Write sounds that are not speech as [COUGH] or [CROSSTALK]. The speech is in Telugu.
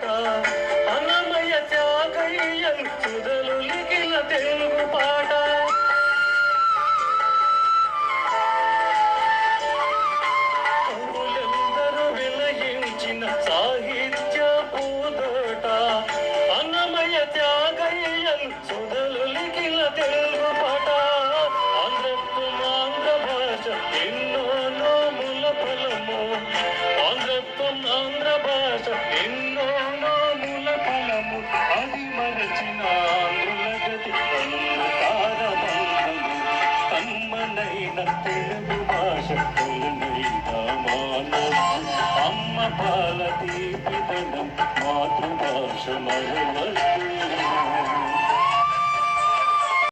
的 [LAUGHS] తమ్మనైన తెలుగు భాష అమ్మ పాల తీపిదనం మాతృభాష మరవద్దు